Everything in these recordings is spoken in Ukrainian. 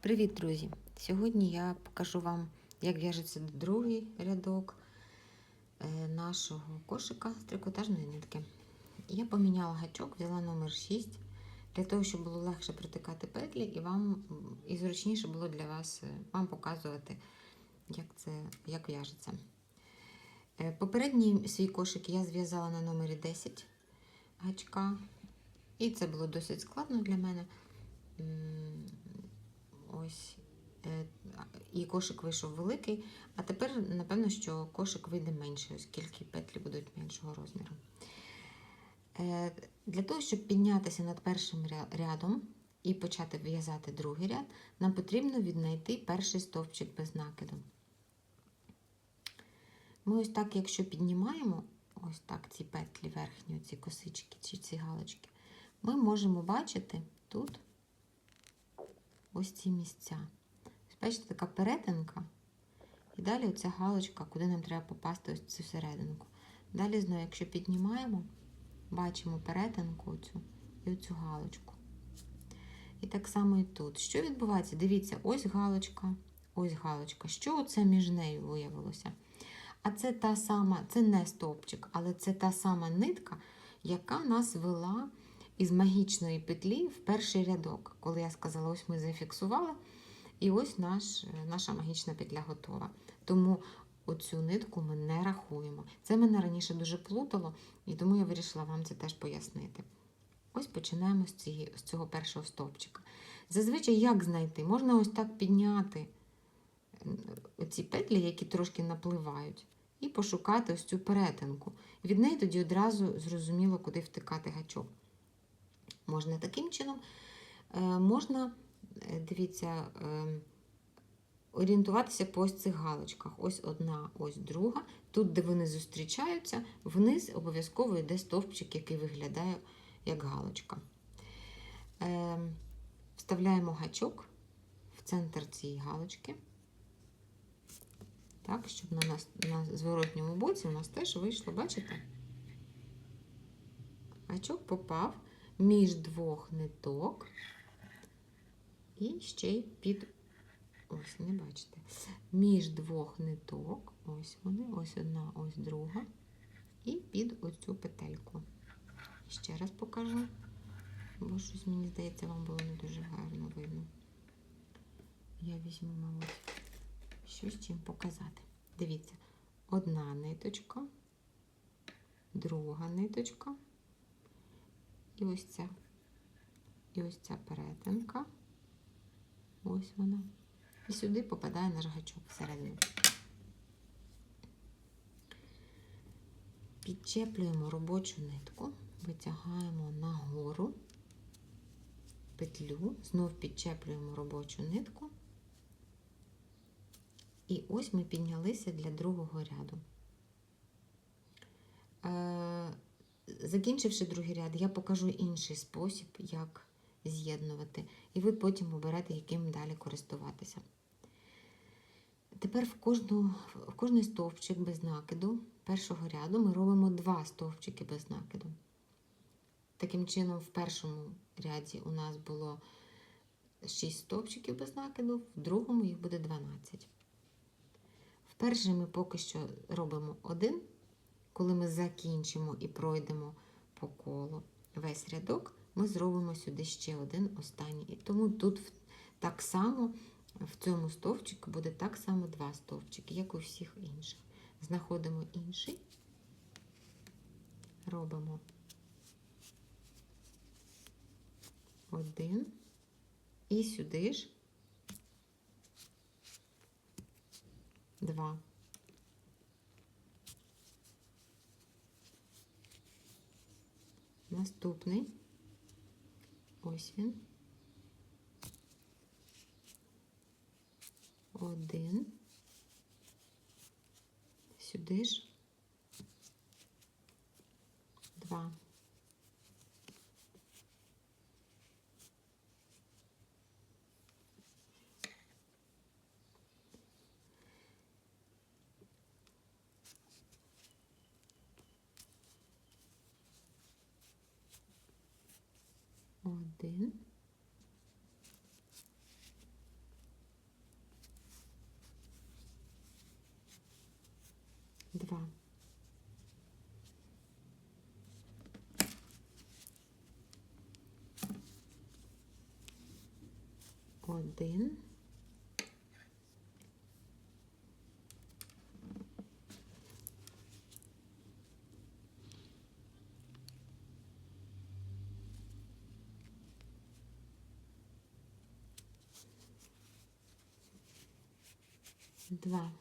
Привіт, друзі! Сьогодні я покажу вам, як в'яжеться другий рядок е, нашого кошика з трикотажної нитки. Я поміняла гачок, взяла номер 6 для того, щоб було легше протикати петлі і вам і зручніше було для вас е, вам показувати, як це як в'яжеться. Е, Попередній свій кошик я зв'язала на номері 10 гачка, і це було досить складно для мене. Ось. Е, І кошик вийшов великий, а тепер, напевно, що кошик вийде менший, оскільки петлі будуть меншого розміру. Е, Для того, щоб піднятися над першим рядом і почати в'язати другий ряд, нам потрібно віднайти перший стовпчик без накиду. Ми ось так, якщо піднімаємо ось так ці петлі верхні, ці косички чи ці галочки, ми можемо бачити тут ось ці місця. Бачите, така перетинка. І далі оця галочка, куди нам треба попасти ось цю серединку. Далі знову, якщо піднімаємо, бачимо перетинку оцю і оцю галочку. І так само і тут. Що відбувається? Дивіться, ось галочка, ось галочка. Що оце між нею виявилося? А це та сама, це не стовпчик, але це та сама нитка, яка нас вела із магічної петлі в перший рядок. Коли я сказала, ось ми зафіксували, і ось наш, наша магічна петля готова. Тому оцю нитку ми не рахуємо. Це мене раніше дуже плутало, і тому я вирішила вам це теж пояснити. Ось починаємо з, цієї, з цього першого стовпчика. Зазвичай як знайти? Можна ось так підняти ці петлі, які трошки напливають, і пошукати ось цю перетинку. Від неї тоді одразу зрозуміло, куди втикати гачок. Можна таким чином, е, можна, е, дивіться, е, орієнтуватися по ось цих галочках. Ось одна, ось друга. Тут, де вони зустрічаються, вниз обов'язково йде стовпчик, який виглядає як галочка. Вставляємо гачок в центр цієї галочки. Так, щоб на нас на зворотньому боці у нас теж вийшло, бачите? Гачок попав між двох ниток і ще й під, ось, не бачите, між двох ниток, ось вони, ось одна, ось друга, і під оцю петельку. Ще раз покажу, бо щось, мені здається, вам було не дуже гарно видно. Я візьму, мабуть, щось чим показати. Дивіться, одна ниточка, друга ниточка, і ось ця. І ось ця перетинка. Ось вона. І сюди попадає наш гачок всередину. Підчеплюємо робочу нитку, витягаємо нагору петлю, знов підчеплюємо робочу нитку. І ось ми піднялися для другого ряду. Закінчивши другий ряд, я покажу інший спосіб, як з'єднувати, і ви потім оберете, яким далі користуватися. Тепер в, кожну, в кожний стовпчик без накиду першого ряду ми робимо два стовпчики без накиду. Таким чином, в першому ряді у нас було 6 стовпчиків без накиду, в другому їх буде 12. В перший ми поки що робимо один. Коли ми закінчимо і пройдемо по колу весь рядок, ми зробимо сюди ще один останній. І тому тут так само в цьому стовпчику буде так само два стовпчики, як у всіх інших. Знаходимо інший, робимо один і сюди ж два. Наступний. Ось він. Один. Сюди ж. Два. один. Два. Один. Два.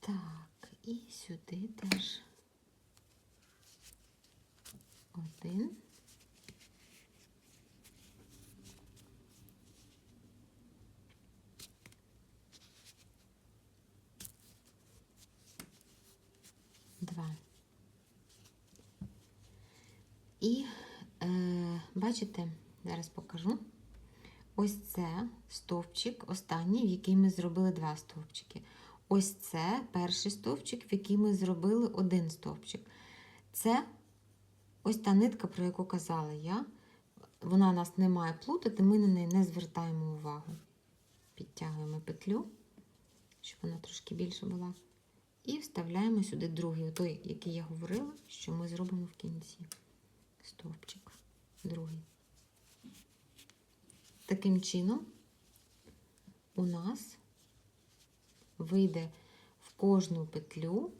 Так, і сюди теж один. Два. Е, бачите, зараз покажу. Ось це стовпчик, останній, в який ми зробили два стовпчики. Ось це перший стовпчик, в який ми зробили один стовпчик. Це ось та нитка, про яку казала я. Вона нас не має плутати, ми на неї не звертаємо увагу. Підтягуємо петлю, щоб вона трошки більше була. І вставляємо сюди другий, той, який я говорила, що ми зробимо в кінці. Стовпчик. Другий. Таким чином у нас вийде в кожну петлю,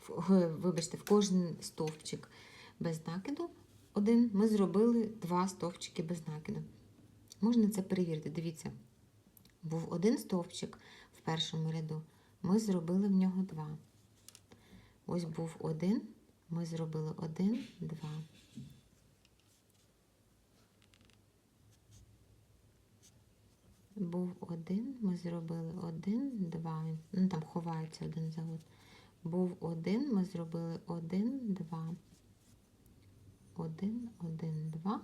в, вибачте, в кожен стовпчик без накиду. Один ми зробили два стовпчики без накиду. Можна це перевірити. Дивіться, був один стовпчик в першому ряду, ми зробили в нього два. Ось був один, ми зробили один, два. Був один, ми зробили один, два. Ну там ховаються один за один. Був один, ми зробили один, два. Один, один, два.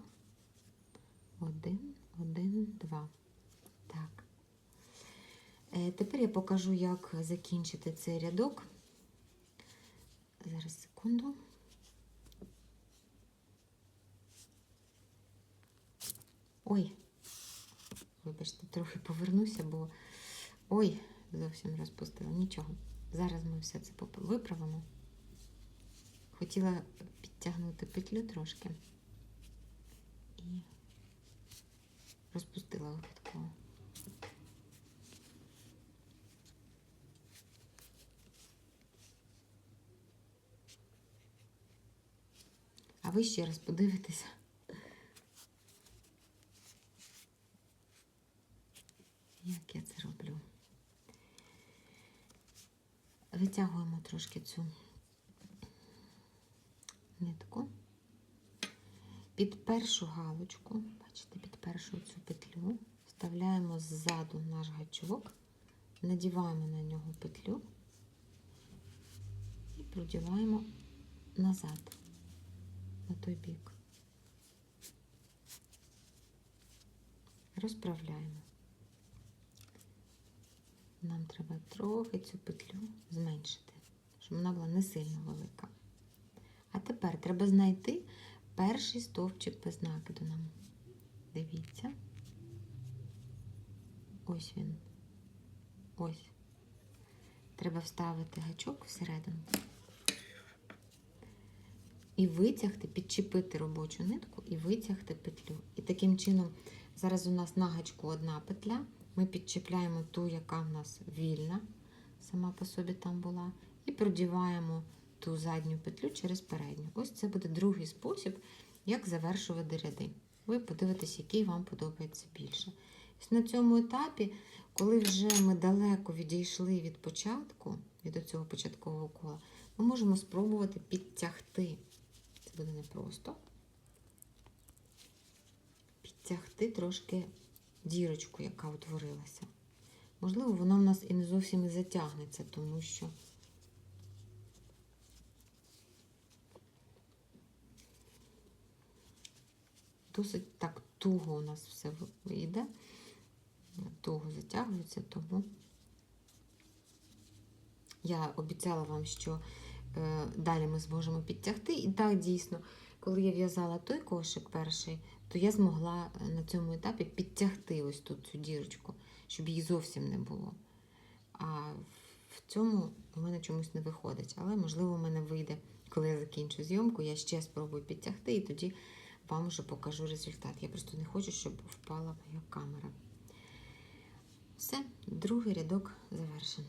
Один, один, два. Так. Е, тепер я покажу, як закінчити цей рядок. Зараз секунду. Ой, трохи повернуся, бо ой, зовсім розпустила. Нічого. Зараз ми все це виправимо. Хотіла підтягнути петлю трошки і розпустила випадково. А ви ще раз подивитеся. Як я це роблю? Витягуємо трошки цю нитку. Під першу галочку, бачите, під першу цю петлю вставляємо ззаду наш гачок, надіваємо на нього петлю і продіваємо назад, на той бік. Розправляємо. Нам треба трохи цю петлю зменшити, щоб вона була не сильно велика. А тепер треба знайти перший стовпчик без накиду нам. Дивіться. Ось він. Ось. Треба вставити гачок всередину. І витягти, підчепити робочу нитку і витягти петлю. І таким чином, зараз у нас на гачку одна петля. Ми підчіпляємо ту, яка в нас вільна, сама по собі там була, і продіваємо ту задню петлю через передню. Ось це буде другий спосіб, як завершувати ряди. Ви подивитесь, який вам подобається більше. Ось на цьому етапі, коли вже ми далеко відійшли від початку, від цього початкового кола, ми можемо спробувати підтягти. Це буде непросто. Підтягти трошки дірочку, яка утворилася. Можливо, вона в нас і не зовсім і затягнеться, тому що досить так туго у нас все вийде, туго затягується, тому я обіцяла вам, що е, далі ми зможемо підтягти. І так, дійсно, коли я в'язала той кошик перший, то я змогла е, на цьому етапі підтягти ось тут цю дірочку, щоб її зовсім не було. А в цьому у мене чомусь не виходить, але можливо у мене вийде, коли я закінчу зйомку, я ще спробую підтягти і тоді вам вже покажу результат. Я просто не хочу, щоб впала моя камера. Все, другий рядок завершено.